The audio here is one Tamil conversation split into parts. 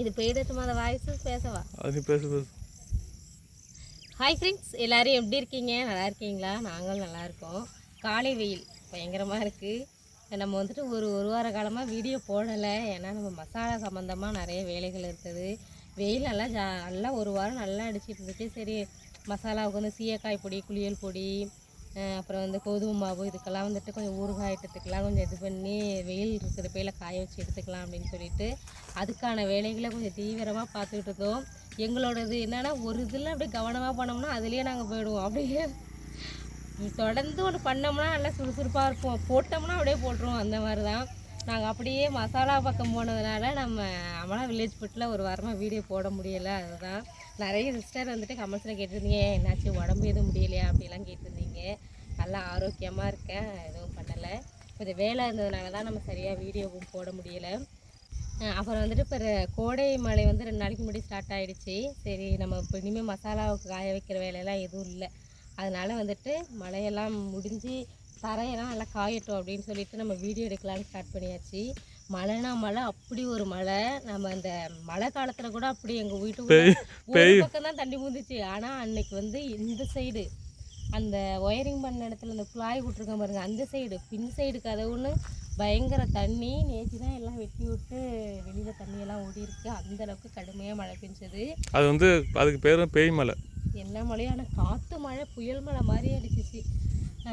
இது போயிடட்டுமா அந்த வாய்ஸ் பேசவா? அது பேசு பேசு. ஹாய் ஃப்ரெண்ட்ஸ் எல்லாரும் எப்படி இருக்கீங்க? நல்லா இருக்கீங்களா? நாங்களும் நல்லா இருக்கோம். காலை வெயில் பயங்கரமாக இருக்குது நம்ம வந்துட்டு ஒரு ஒரு வார காலமாக வீடியோ போடலை. ஏன்னா நம்ம மசாலா சம்மந்தமாக நிறைய வேலைகள் இருக்குது வெயில் நல்லா ஜா நல்லா ஒரு வாரம் நல்லா அடிச்சிட்டு இருந்துச்சு சரி மசாலாவுக்கு வந்து சீயக்காய் பொடி குளியல் பொடி அப்புறம் வந்து கோதுமை மாவு இதுக்கெல்லாம் வந்துட்டு கொஞ்சம் ஊறுகாய் ஐட்டத்துக்கெல்லாம் கொஞ்சம் இது பண்ணி வெயில் இருக்கிற பேல காய வச்சு எடுத்துக்கலாம் அப்படின்னு சொல்லிட்டு அதுக்கான வேலைகளை கொஞ்சம் தீவிரமாக பார்த்துக்கிட்டு இருந்தோம். எங்களோடது என்னென்னா ஒரு இதில் அப்படியே கவனமாக பண்ணோம்னா அதுலேயே நாங்கள் போயிடுவோம். அப்படியே தொடர்ந்து ஒன்று பண்ணோம்னா நல்லா சுறுசுறுப்பாக இருப்போம். போட்டோம்னா அப்படியே போட்டுருவோம். அந்த மாதிரி தான் நாங்கள் அப்படியே மசாலா பக்கம் போனதுனால நம்ம அமலா வில்லேஜ் ஃபுட்டில் ஒரு வாரமாக வீடியோ போட முடியலை. அதுதான். நிறைய சிஸ்டர் வந்துட்டு கமெண்ட்ஸில் கேட்டிருந்தீங்க என்னாச்சு? உடம்பு எதுவும் முடியலையா? அப்படிலாம் கேட்டிருந்தீங்க. நல்லா ஆரோக்கியமாக இருக்கேன். எதுவும் பண்ணலை. கொஞ்சம் வேலை இருந்ததுனால தான் நம்ம சரியாக வீடியோவும் போட முடியலை. அப்புறம் வந்துட்டு இப்போ கோடை மழை வந்து ரெண்டு நாளைக்கு முன்னாடி ஸ்டார்ட் ஆயிடுச்சு. சரி நம்ம இப்போ இனிமேல் மசாலாவுக்கு காய வைக்கிற வேலையெல்லாம் எதுவும் இல்லை. அதனால வந்துட்டு மழையெல்லாம் முடிஞ்சு தரையெல்லாம் நல்லா காயட்டும் அப்படின்னு சொல்லிட்டு நம்ம வீடியோ எடுக்கலாம்னு ஸ்டார்ட் பண்ணியாச்சு. மழைனா மழை அப்படி ஒரு மழை. நம்ம அந்த மழை காலத்தில் கூட அப்படி எங்கள் ஒரு பக்கம் தான் தண்ணி மூந்துச்சு ஆனால் அன்னைக்கு வந்து இந்த சைடு அந்த ஒயரிங் பண்ண இடத்துல அந்த குழாய் விட்ருக்கோம் பாருங்க. அந்த சைடு பின் சைடு கதவுன்னு பயங்கர தண்ணி. நேற்று தான் எல்லாம் வெட்டி விட்டு வெளியில் தண்ணியெல்லாம் ஓடி இருக்கு அந்த அளவுக்கு கடுமையாக மழை பெஞ்சது. அது வந்து அதுக்கு பேர் பேய் மலை. என்ன மழையான காற்று மழை புயல் மழை மாதிரி அடிச்சிச்சு.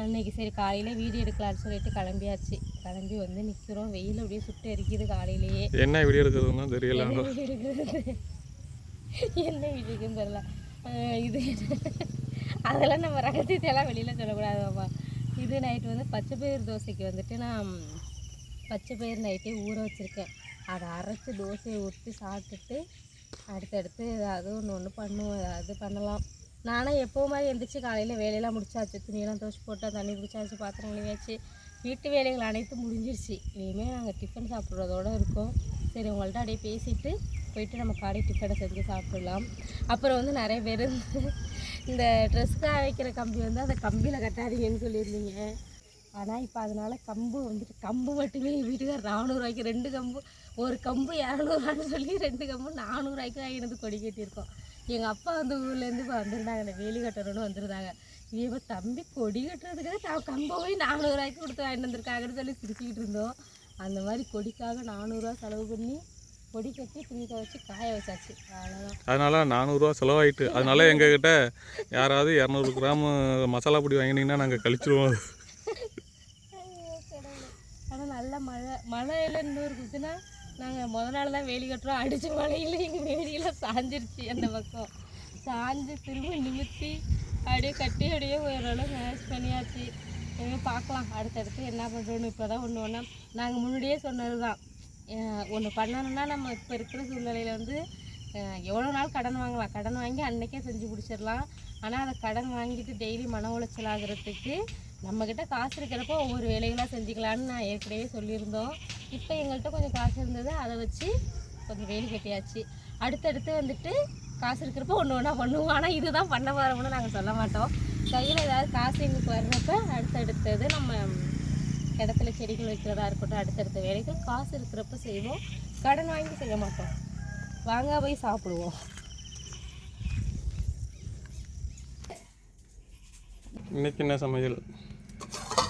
அன்னைக்கு சரி காலையில் வீடியோ எடுக்கலாம்னு சொல்லிட்டு கிளம்பியாச்சு. கிளம்பி வந்து நிற்கிறோம் வெயில் அப்படியே சுட்டு எரிக்குது காலையிலேயே. என்ன வீடியோ எடுக்கிறதுன்னு தெரியல என்ன வீடு இருக்குது என்ன வீடு இருக்குன்னு தெரியல. இது அதெல்லாம் நம்ம ரகசியத்தையெல்லாம் வெளியில் சொல்லக்கூடாதுப்பா இது நைட்டு வந்து பச்சை பயிர் தோசைக்கு வந்துட்டு நான் பச்சை பயிர் நைட்டே ஊற வச்சுருக்கேன். அதை அரைச்சி தோசையை ஊற்றி சாப்பிட்டுட்டு அடுத்தடுத்து ஏதாவது ஒன்று ஒன்று பண்ணுவோம். ஏதாவது பண்ணலாம். நானும் எப்போ மாதிரி எந்திரிச்சு காலையில் வேலையெல்லாம் முடிச்சாச்சு. துணியெல்லாம் துவச்சி போட்டால் தண்ணி பிடிச்சாச்சு பாத்திரம் கழுவியாச்சு. வீட்டு வேலைகள் அனைத்தும் முடிஞ்சிருச்சு. இனிமேல் நாங்கள் டிஃபன் சாப்பிட்றதோட இருக்கோம். சரி உங்கள்கிட்ட அப்படியே பேசிட்டு போயிட்டு நம்ம காலை டிஃபனை செஞ்சு சாப்பிடலாம். அப்புறம் வந்து நிறைய பேர் இந்த ட்ரெஸ்க்காக வைக்கிற கம்பி வந்து அந்த கம்பியில் கட்டாதீங்கன்னு சொல்லியிருந்தீங்க. ஆனால் இப்போ அதனால் கம்பு வந்துட்டு கம்பு மட்டுமே வீட்டுக்கார் நானூறுரூவாய்க்கு ரெண்டு கம்பு ஒரு கம்பு இரநூறுவான்னு சொல்லி ரெண்டு கம்பு நானூறுரூவாய்க்கு வாங்கினது கொடி கட்டியிருக்கோம். எங்கள் அப்பா வந்து ஊர்லேருந்து இப்போ வந்திருந்தாங்க இந்த வேலி கட்டணும்னு வந்திருந்தாங்க. இப்போ தம்பி கொடி கட்டுறதுக்காக தான் கம்பை போய் நானூறுரூவாய்க்கு கொடுத்து வாங்கிட்டு வந்திருக்காங்கன்னு சொல்லி சிரிச்சுக்கிட்டு இருந்தோம். அந்த மாதிரி கொடிக்காக நானூறுரூவா செலவு பண்ணி கொடி கட்டி துணி துவைச்சி காய வச்சாச்சு. அவ்வளோதான் அதனால நானூறுரூவா செலவாயிட்டு. அதனால எங்ககிட்ட யாராவது இரநூறு கிராம் மசாலா பொடி வாங்கினீங்கன்னா நாங்கள் கழிச்சிருவோம். ஆனால் நல்ல மழை. மழையில் இன்னொரு குத்துனா நாங்கள் முத நாள் தான் வேலி கட்டுறோம். அடித்த மழையில் எங்கள் வேலியெல்லாம் சாஞ்சிருச்சு அந்த பக்கம். சாஞ்சு திரும்ப நிமித்தி அப்படியே கட்டி அப்படியே ஓரளவு மேட்ச் பண்ணியாச்சு. பார்க்கலாம். அடுத்தடுத்து என்ன பண்ணுறோன்னு இப்போ தான் ஒன்று ஒன்றா நாங்கள் முன்னாடியே சொன்னது தான் ஒன்று பண்ணணும்னா நம்ம இப்போ இருக்கிற சூழ்நிலையில் வந்து எவ்வளோ நாள் கடன் வாங்கலாம்? கடன் வாங்கி அன்னைக்கே செஞ்சு பிடிச்சிடலாம் ஆனால் அதை கடன் வாங்கிட்டு டெய்லி மன உளைச்சல் ஆகுறதுக்கு நம்மக்கிட்ட காசு இருக்கிறப்போ ஒவ்வொரு வேலைகளாக செஞ்சுக்கலான்னு நான் ஏற்கனவே சொல்லியிருந்தோம். இப்போ எங்கள்கிட்ட கொஞ்சம் காசு இருந்தது அதை வச்சு கொஞ்சம் வேலி கட்டியாச்சு. அடுத்தடுத்து வந்துட்டு காசு இருக்கிறப்போ ஒன்று ஒன்றா பண்ணுவோம். ஆனால் இதுதான் பண்ண போகிறோம்னு நாங்கள் சொல்ல மாட்டோம். கையில் ஏதாவது காசு எங்களுக்கு வர்றப்ப அடுத்தடுத்தது நம்ம இடத்துல செடிகள் வைக்கிறதா இருக்கட்டும் அடுத்தடுத்த வேலைகள் காசு இருக்கிறப்ப செய்வோம். கடன் வாங்கி செய்ய மாட்டோம். வாங்க போய் சாப்பிடுவோம். இன்னைக்கு என்ன சமையல்?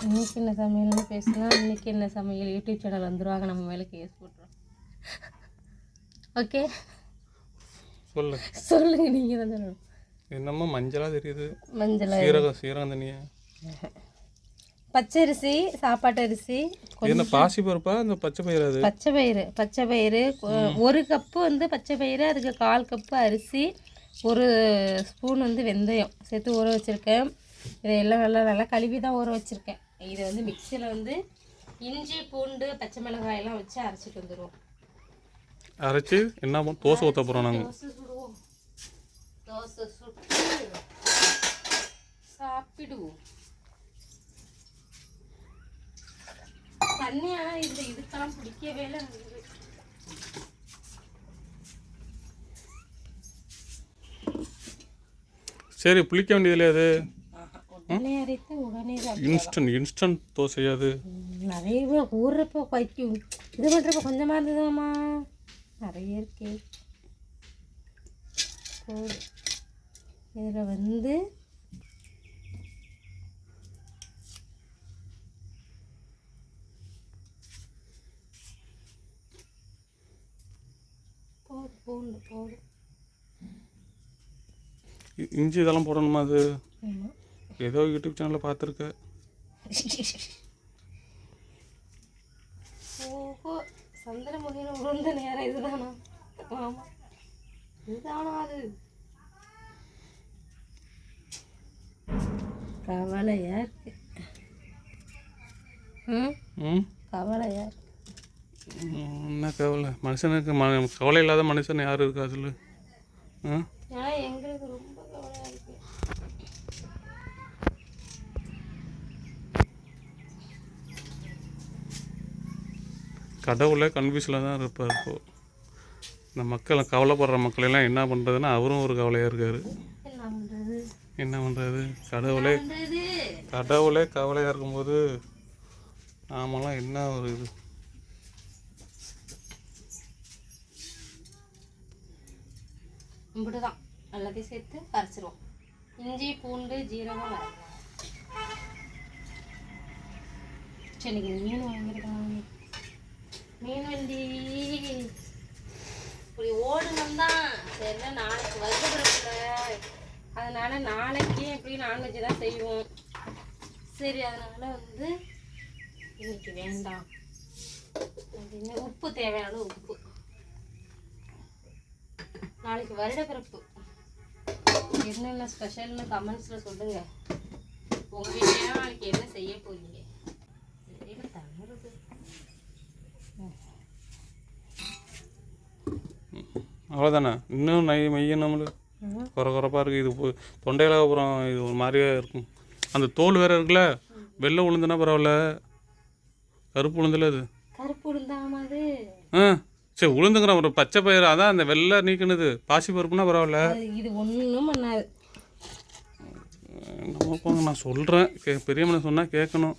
இன்னைக்கு என்ன சமையல்னு பேசினா இன்னைக்கு என்ன சமையல்? யூடியூப் சேனல் வந்துருவாங்க நம்ம மேலே கேஸ் போட்டுரும். ஓகே? சொல்லு. சொல்லுங்க நீங்கள் தான் சொல்லணும். என்னமோ மஞ்சளாக தெரியுது. மஞ்சள். சீரகம் சீரகம் தண்ணியா? பச்சரிசி சாப்பாட்டு அரிசி இது என்ன பாசி பருப்பா? இந்த பச்சை பயிர் அது? பச்சை பயிறு பச்சை பயிறு. ஒரு கப்பு வந்து பச்சை பயிறு அதுக்கு கால் கப்பு அரிசி ஒரு ஸ்பூன் வந்து வெந்தயம் சேர்த்து ஊற வச்சுருக்கேன். இதையெல்லாம் நல்லா நல்லா கழுவி தான் ஊற வச்சுருக்கேன். இதை வந்து மிக்சியில் வந்து இஞ்சி பூண்டு பச்சை மிளகாயெல்லாம் வச்சு அரைச்சிட்டு வந்துடுவோம் அரைச்சி என்ன தோசை ஊற்ற போகிறோம் நாங்கள் தோசை சுடுவோம். தோசை சுட்டு சாப்பிடுவோம். தண்ணியா? இந்த இதுக்கெல்லாம் பிடிக்கவே இல்லை. சரி புளிக்க வேண்டியதுல அது. இன்ஸ்டன்ட் இன்ஸ்டன்ட் தோசை அது? நிறைய ஊறுறப்போ வைக்கும் இது பண்ணுறப்ப கொஞ்சமாக இருந்ததாம்மா நிறைய இருக்கே. இதில் வந்து போதும் போதும் இஞ்சி இதெல்லாம் போடணுமா அது? ஆமாம் ஏதோ யூடியூப் சேனலில் பார்த்துருக்க. ஓஹோ சந்திரமுகின உளுந்த நேரம் இதுதானா? ஆமா. இதுதானா அது? கவலையா இருக்கு. ம்? கவலையா இருக்கு. என்ன கவலை மனுஷனுக்கு ம கவலை இல்லாத மனுஷன் யார் இருக்கா சொல்லு? ஆ? கடவுளே கன்ஃபியூஸில் தான் இருப்பார் இப்போ. இந்த மக்கள் கவலைப்படுற மக்கள் எல்லாம் என்ன பண்ணுறதுன்னா அவரும் ஒரு கவலையாக இருக்கார். என்ன பண்ணுறது கடவுளே கடவுளே கவலையாக இருக்கும்போது நாமெல்லாம் என்ன ஒரு இது? இப்படிதான் எல்லாத்தையும் சேர்த்து அரைச்சிருவோம். இஞ்சி பூண்டு ஜீரகம் சரி இன்னைக்கு மீன் வாங்கிருக்காங்க மீன் வண்டி. இப்படி ஓடணும் தான் சரி நாளைக்கு வருதுல அதனால் நாளைக்கு எப்படி நான்வெஜ் தான் செய்வோம். சரி அதனால் வந்து இன்னைக்கு வேண்டாம். உப்பு தேவையான உப்பு. நாளைக்கு வருட பிறப்பு. என்னென்ன ஸ்பெஷல்னு கமெண்ட்ஸில் சொல்லுங்க. உங்கள் வீட்டில் நாளைக்கு என்ன செய்ய தவறுது. அவ்வளோதானே இன்னும் நை மையம் நம்மளுக்கு. குறை குறைப்பாக இருக்குது இது தொண்டையில அப்புறம் இது ஒரு மாதிரியே இருக்கும். அந்த தோல் வேற இருக்குல்ல? வெள்ளை உளுந்துனா பரவாயில்ல. கருப்பு உளுந்துல அது. கருப்பு உளுந்தாமா அது ஆ. சரி உளுந்துங்கிறேன் ஒரு பச்சை பயிர் அதான் அந்த வெள்ளை நீக்கினது. பாசி பருப்புனா பரவாயில்ல. இது ஒன்றும் பண்ணாது. போங்க நான் சொல்கிறேன் கே பெரியம்மனை சொன்னால் கேட்கணும்.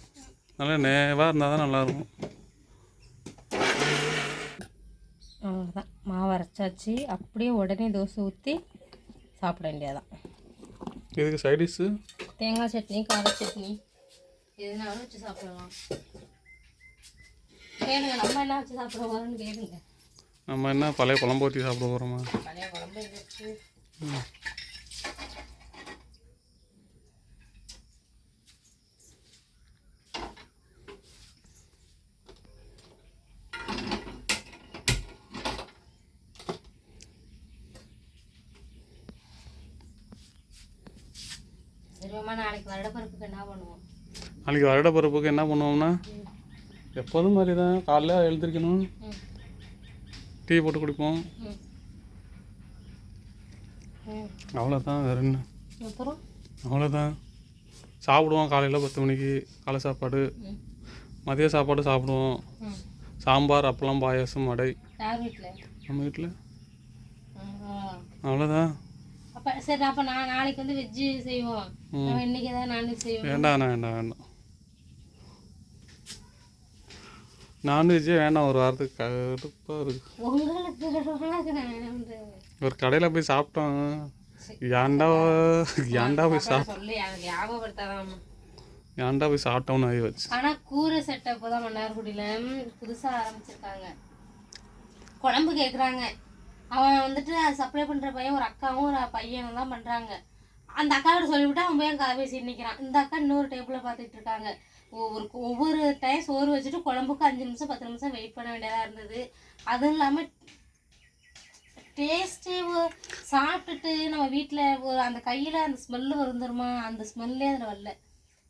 நல்லா நேவாக இருந்தால் தான் நல்லாயிருக்கும். அவ்வளோதான் மாவு அரைச்சாச்சு. அப்படியே உடனே தோசை ஊற்றி சாப்பிட வேண்டியதான் இதுக்கு சைடிஷ்ஷு தேங்காய் சட்னி கார சட்னி. எதுனாலும் வச்சு சாப்பிடலாம். கேளுங்க நம்ம என்ன வச்சு சாப்பிட போகிறோம்னு கேளுங்க. நம்ம என்ன பழைய குழம்பு ஊற்றி சாப்பிட போகிறோமா பழைய குழம்பு நாளைக்கு வருடப்பருப்புக்கு என்ன பண்ணுவோம்? நாளைக்கு என்ன பண்ணுவோம்னா? எப்போதும் மாதிரி தான் காலைல எழுந்திரிக்கணும். டீ போட்டு குடிப்போம். அவ்வளோதான் வேற என்ன? அவ்வளோதான் சாப்பிடுவோம் காலையில் பத்து மணிக்கு. காலை சாப்பாடு. மதிய சாப்பாடு சாப்பிடுவோம். சாம்பார் அப்பளம் பாயாசம் வடை. நம்ம வீட்டில் அவ்வளோதான் அப்போ சரி அப்போ நான் நாளைக்கு வந்து வெஜ்ஜு செய்வோம். நம்ம இன்னைக்கு ஏதாவது நான்வெஜ் செய்வோம்? வேண்டாம் வேண்டாம் வேண்டாம் வேண்டாம் நான்வெஜ்ஜே வேண்டாம் ஒரு வாரத்துக்கு கடுப்பாக இருக்கு? ஒரு கடையில் போய் சாப்பிட்டோம். ஏன்டா ஏன்டா போய் சாப் அப்புறம் சொல்லி எனக்கு ஞாபகப்படுத்தாதான் ஏன்டா போய் சாப்பிட்டோம்னு ஆகி வச்சு ஆனால் கூரை செட்டப் தான் மன்னார்குடியில் புதுசாக ஆரம்பிச்சிருக்காங்க. குழம்பு கேட்குறாங்க அவன் வந்துட்டு சப்ளை பண்ணுற பையன் ஒரு அக்காவும் ஒரு பையனும் தான் பண்ணுறாங்க அந்த அக்காவோட சொல்லிவிட்டு அவன் போய் கதை பேசிட்டு நிற்கிறான் இந்த அக்கா இன்னொரு டேபிளில் பார்த்துட்டு இருக்காங்க. ஒவ்வொரு ஒவ்வொரு வச்சுட்டு குழம்புக்கு அஞ்சு நிமிஷம் பத்து நிமிஷம் வெயிட் பண்ண வேண்டியதாக இருந்தது. அதுவும் இல்லாமல் டேஸ்ட்டு சாப்பிட்டுட்டு நம்ம வீட்டில் ஒரு அந்த கையில் அந்த ஸ்மெல்லு வரும் தெரியுமா அந்த ஸ்மெல்லே அதில் வரல.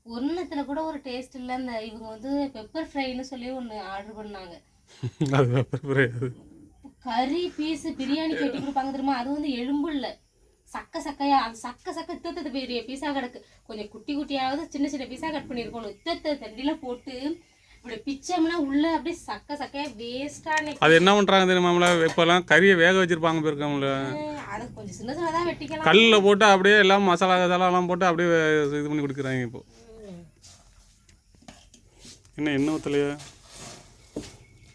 ஒன்றுத்தில் கூட ஒரு டேஸ்ட் இல்லை. அந்த இவங்க வந்து பெப்பர் ஃப்ரைன்னு சொல்லி ஒன்று ஆர்டர் பண்ணாங்க. கறி பீஸு பிரியாணி கட்டி கொடுப்பாங்க தெரியுமா? அது வந்து எலும்பு இல்லை. சக்க சக்கையா அது சக்க சக்க இத்தத்து பெரிய பீஸா கிடக்கு. கொஞ்சம் குட்டி குட்டியாவது சின்ன சின்ன பீஸா கட் பண்ணியிருக்கணும் இத்தத்தை தண்டில போட்டு இப்படி பிச்சம்னா உள்ள அப்படியே சக்க சக்கையா வேஸ்டான அது என்ன பண்ணுறாங்க தெரியுமாம்ல இப்போல்லாம் கறியை வேக வச்சுருப்பாங்க போயிருக்காங்கள அதை கொஞ்சம் சின்ன சின்னதாக வெட்டிக்கலாம். கல்லில் போட்டு அப்படியே எல்லாம் மசாலா கசாலாலாம் போட்டு அப்படியே இது பண்ணி கொடுக்குறாங்க இப்போ. என்ன என்ன ஊற்றலையா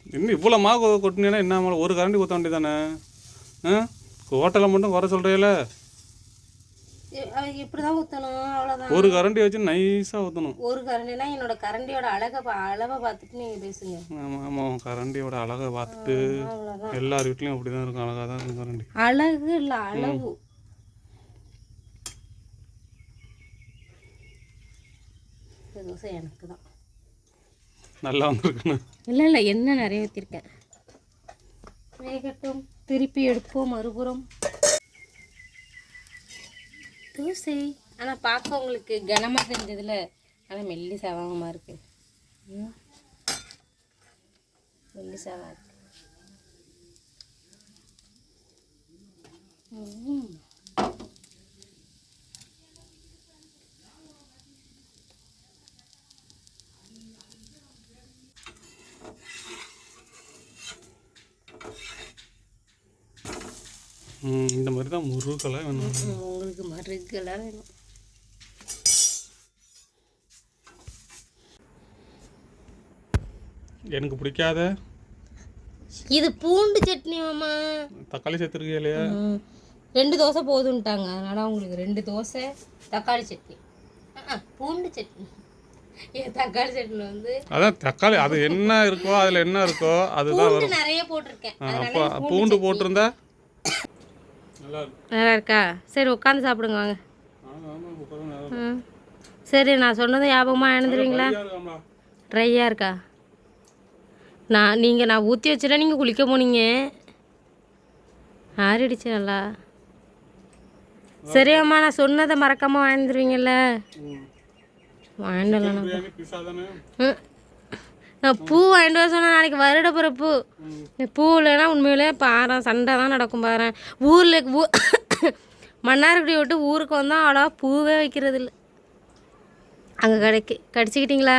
இன்னும் இவ்வளோ மாவு கொட்டினீங்கன்னா என்ன? ஒரு கரண்டி ஊற்ற வேண்டியதானே ஆ? ஹோட்டலில் மட்டும் குறை சொல்கிறீல இப்படி தான் ஊற்றணும் அவ்வளோதான் ஒரு கரண்டி வச்சு நைஸாக ஊற்றணும் ஒரு கரண்டினா என்னோட கரண்டியோட அழகை பா அளவை பார்த்துட்டு நீங்கள் பேசுங்க. ஆமாம் ஆமாம் கரண்டியோட அழகை பார்த்துட்டு எல்லார் வீட்லேயும் அப்படி தான் இருக்கும் அழகாக தான் இருக்கும் கரண்டி. அழகு இல்லை அளவு. இந்த தோசை எனக்கு தான் நல்லா வந்திருக்குண்ணே இல்லை இல்லை எண்ணெய் நிறைய ஊற்றிருக்கேன் வேகட்டும். திருப்பி எடுப்போம் மறுபுறம். தோசை ஆனால் பார்க்க உங்களுக்கு கனமாக தெரிஞ்சதுல ஆனால் மெல்லி சவாகமாக இருக்கு. ம். மெல்லி சவா இருக்கு. இந்த மாதிரி தான் முருகலை வேணும் மறுக்கெல்லாம் வேணும். எனக்கு பிடிக்காத? இது பூண்டு சட்னி மாமா. தக்காளி சேர்த்துருக்கே இல்லையா. ரெண்டு தோசை போதுன்ட்டாங்க அதனால உங்களுக்கு ரெண்டு தோசை தக்காளி சட்னி. பூண்டு சட்னி. தக்காளி சட்னி வந்து அதான் தக்காளி அது என்ன இருக்கோ அதில் என்ன இருக்கோ அதுதான் நிறைய போட்டிருக்கேன். பூண்டு போட்டிருந்தா? நல்லா இருக்கா சரி உட்காந்து சாப்பிடுங்க வாங்க. சரி நான் சொன்னதை ஞாபகமாக எழுந்துருவீங்களா ட்ரையாக இருக்கா? நான் நீங்கள் நான் ஊற்றி வச்சுட்டா நீங்கள் குளிக்க போனீங்க. ஆறிடுச்சு நல்லா. சரி அம்மா நான் சொன்னதை மறக்காமல் வாழ்ந்துருவீங்கல்ல ம். வாழ்ந்துடலாம் பிரியாணி பிஸா தானே ம். நான் பூ வாங்கிட்டு வர சொன்னேன் நாளைக்கு வருட பிறப்பு. பூ இந்த பூ இல்லைன்னா உண்மையிலே பாரு சண்டை தான் நடக்கும் பாரு. ஊரில் ஊ மன்னார்குடி விட்டு ஊருக்கு வந்தால் அவ்வளோ பூவே வைக்கிறது இல்லை அங்கே கிடைக்கு கடிச்சிக்கிட்டிங்களா?